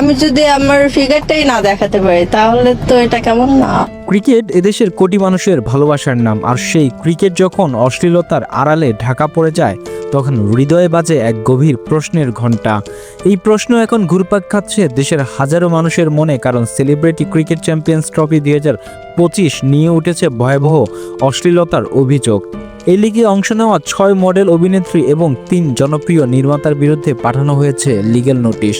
আমি যদি আমার ফিগারটাই না দেখাতে পারি, তাহলে তো এটা কেমন না? ক্রিকেট এদেশের কোটি মানুষের ভালোবাসার নাম, আর সেই ক্রিকেট যখন অশ্লীলতার আড়ালে ঢাকা পড়ে যায়, তখন হৃদয়ে বাজে এক গভীর প্রশ্নের ঘণ্টা। এই প্রশ্ন এখন ঘুরপাক খাচ্ছে দেশের হাজারো মানুষের মনে, কারণ সেলিব্রিটি ক্রিকেট চ্যাম্পিয়ন্স ট্রফি দুই হাজার পঁচিশ নিয়ে উঠেছে ভয়াবহ অশ্লীলতার অভিযোগ। এই লিগে অংশ নেওয়া ছয় মডেল অভিনেত্রী এবং তিন জনপ্রিয় নির্মাতার বিরুদ্ধে পাঠানো হয়েছে লিগেল নোটিশ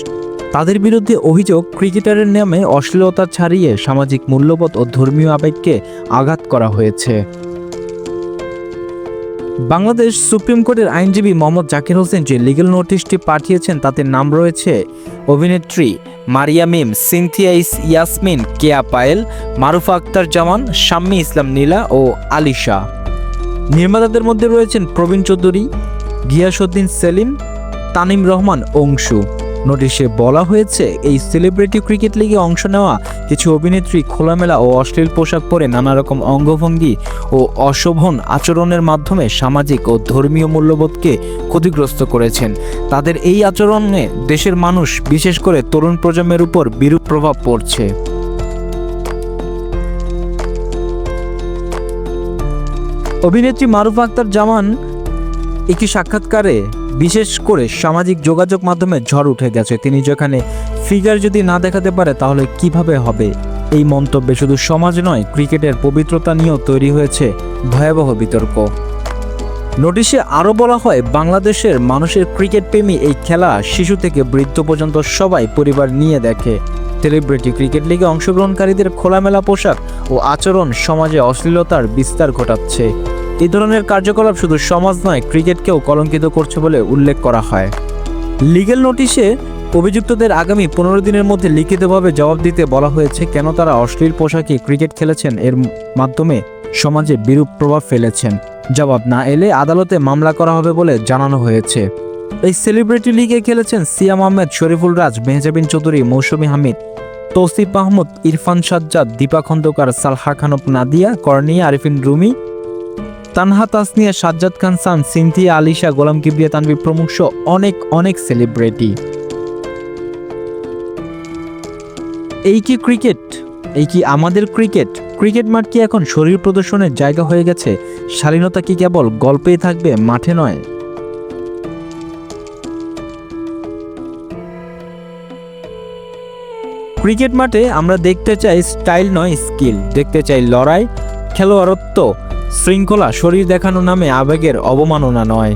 তাদের বিরুদ্ধে অভিযোগ ক্রিকেটারের নামে অশ্লীলতা ছাড়িয়ে সামাজিক মূল্যবোধ ও ধর্মীয় আবেগকে আঘাত করা হয়েছে। বাংলাদেশ সুপ্রিম কোর্টের আইনজীবী মোহাম্মদ জাকির হোসেন যে লিগ্যাল নোটিশটি পাঠিয়েছেন, তাতে নাম রয়েছে অভিনেত্রী মারিয়া মিম সিনথিয়া ইয়াসমিন, কেয়া পায়েল, মারুফা আক্তার জামান, শাম্মী ইসলাম নীলা ও আলিশা। নির্মাতাদের মধ্যে রয়েছেন প্রবীণ চৌধুরী, গিয়াসউদ্দিন সেলিম, তানিম রহমান, অংশু। নোটিশে বলা হয়েছে, এই সেলিব্রিটি ক্রিকেট লিগে অংশ নেওয়া কিছু অভিনেত্রী খোলামেলা ও অশ্লীল পোশাক পরে নানা রকম অঙ্গভঙ্গি ও অশোভন আচরণের মাধ্যমে সামাজিক ও ধর্মীয় মূল্যবোধকে ক্ষতিগ্রস্ত করেছেন। তাদের এই আচরণে দেশের মানুষ, বিশেষ করে তরুণ প্রজন্মের উপর বিরূপ প্রভাব পড়ছে। অভিনেত্রী মারুফ আক্তার জামান একটি সাক্ষাৎকারে বিশেষ করে সামাজিক যোগাযোগ মাধ্যমে ঝড় উঠে গেছে। তিনি যেখানে ফিগার যদি না দেখাতে পারে, তাহলে কীভাবে হবে? এই মন্তব্যে শুধু সমাজ নয়, ক্রিকেটের পবিত্রতা নিয়েও তৈরি হয়েছে ভয়াবহ বিতর্ক। নোটিশে আরও বলা হয়, বাংলাদেশের মানুষের ক্রিকেট প্রেমী এই খেলা শিশু থেকে বৃদ্ধ পর্যন্ত সবাই পরিবার নিয়ে দেখে। সেলিব্রিটি ক্রিকেট লিগে অংশগ্রহণকারীদের খোলামেলা পোশাক ও আচরণ সমাজে অশ্লীলতার বিস্তার ঘটাচ্ছে। এই ধরনের কার্যকলাপ শুধু সমাজ নয়, ক্রিকেটকেও কলঙ্কিত করছে বলে উল্লেখ করা হয়। লিগেল নোটিশে অভিযুক্তদের আগামী পনেরো দিনের মধ্যে লিখিতভাবে জবাব দিতে বলা হয়েছে কেন তারা অশ্লীল পোশাকে ক্রিকেট খেলেছেন। এর মাধ্যমে সমাজে বিরূপ প্রভাব ফেলেছেন। জবাব না এলে আদালতে মামলা করা হবে বলে জানানো হয়েছে। এই সেলিব্রিটি লিগে খেলেছেন সিয়াম আহমেদ, শরীফুল রাজ, মেহজাবিন চৌধুরী, মৌসুমী হামিদ, তৌসিফ মাহমুদ ইরফান সাজ্জাদ, দীপা খন্দকার, সালহা খানপ নাদিয়া, কর্নিয়া, আরিফিন রুমি তানহা তাসনিয়া সাজ্জাদ খান, সান সিনথিয়া আলিশা, গোলাম কিবরিয়া তানভি প্রমুখ সহ অনেক অনেক সেলিব্রিটি এই কি ক্রিকেট এই কি আমাদের ক্রিকেট ক্রিকেট মাঠ কি এখন শরীর প্রদর্শনের জায়গা হয়ে গেছে? শালীনতা কি কেবল গল্পেই থাকবে, মাঠে নয়? ক্রিকেট মাঠে আমরা দেখতে চাই স্টাইল নয় স্কিল দেখতে চাই লড়াই, খেলোয়াড়ত্ব শৃঙ্খলা শরীর দেখানো নামে আবেগের অবমাননা নয়।